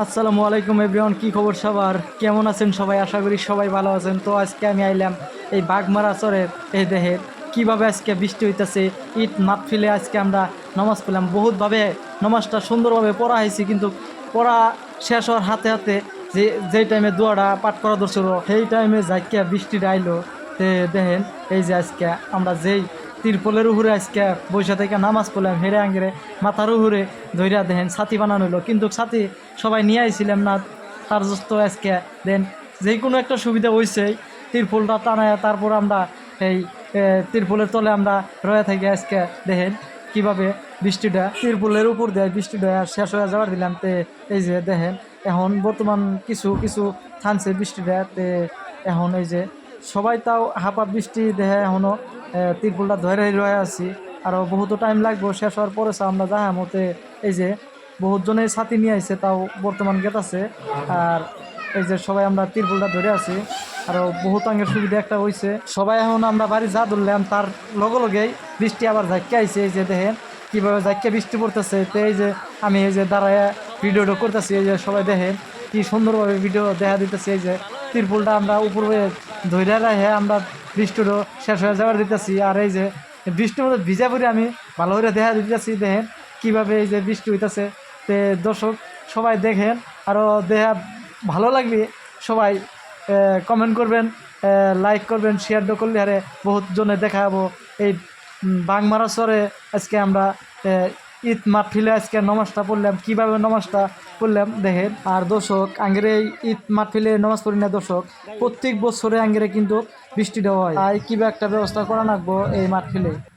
আসসালামু আলাইকুম এভরিওয়ান, কি খবর সবার? কেমন আছেন সবাই? আশা করি সবাই ভালো আছেন। তো আজকে আমি আইলাম এই বাঘমারা চরের এই দেহের কীভাবে আজকে বৃষ্টি হইতেছে, ঈদ মাহফিলে আজকে আমরা নামাজ পেলাম বহুতভাবে নামাজটা সুন্দরভাবে পড়া হয়েছে, কিন্তু পড়া শেষ হওয়ার হাতে হাতে যে যেই টাইমে দোয়াটা পাঠ করা দরছিল সেই টাইমে যাইকে বৃষ্টিটা আইলো। দেখেন, এই যে আজকে আমরা যেই তিরপলের উপরে আজকে বৈশা থেকে নামাজ পড়লাম, হেরে আঙ্গেরে মাথার উপরে ধৈরা দেখেন ছাতি বানানো হলো কিন্তু ছাতি সবাই নিয়ে আইছিলাম না, তার জন্য আজকে দেন যে কোনো একটা সুবিধা হয়েছে তিরপলটা টানায় তারপর আমরা এই তিরপলের তলে আমরা রয়ে থাকি আজকে দেখেন কীভাবে বৃষ্টিটা তিরপলের উপর দেয় বৃষ্টিটা শেষ হয়ে যাওয়ার দিলাম তে, এই যে দেখেন এখন বর্তমান কিছু কিছু থামছে বৃষ্টিটা তে, এখন এই যে সবাই তাও হাঁপা বৃষ্টি দেহে এখনও তিরপুলটা ধরে রয়ে আছি। আরও বহুতো টাইম লাগবো, শেষ হওয়ার পরে আমরা যাহা মতে এই যে বহুত জনের ছাতি নিয়ে আইছে, তাও বর্তমান গেট আছে। আর এই যে সবাই আমরা তিরপুলটা ধরে আছি। আরও বহুত আঙ্গের সুবিধা একটা হয়েছে সবাই এখন আমরা বাড়ি যা ধরলাম, তার লগে লগেই বৃষ্টি আবার ঝাঁকে আইছে, এই যে দেখেন কীভাবে ঝাঁকে বৃষ্টি পড়তেছে। তো এই যে আমি এই যে দাঁড়ায় ভিডিওটা করতেছি, এই যে সবাই দেখেন কি সুন্দরভাবে ভিডিও দেখা দিতেছে। এই যে তিরপুলটা আমরা উপরে ধৈর্য রাখে আমরা বৃষ্টিরও শেষ হয়ে যাওয়ার দিতেছি। আর এই যে বৃষ্টির মধ্যে ভিজা পরে আমি ভালো করে দেখা দিতেছি, দেখেন কীভাবে এই যে বৃষ্টি হইতেছে। তে দর্শক, সবাই দেখেন, আরও দেখা ভালো লাগলে সবাই কমেন্ট করবেন লাইক করবেন শেয়ার করলে আরে বহুত জনে দেখাবো। এই বাংমারা চরে আজকে আমরা ঈদ মাহফিলে আজকে নমাজটা পড়লাম। কীভাবে নমাজটা পড়লাম দেখেন। আর দর্শক, আঙ্গেরে এই ঈদ মাহফিলে নামাজ পড়ি না দর্শক, প্রত্যেক বছরে আঙ্গেরে কিন্তু বৃষ্টিটা হয়। তাই কিবা একটা ব্যবস্থা করা লাগবো এই মাহফিলে?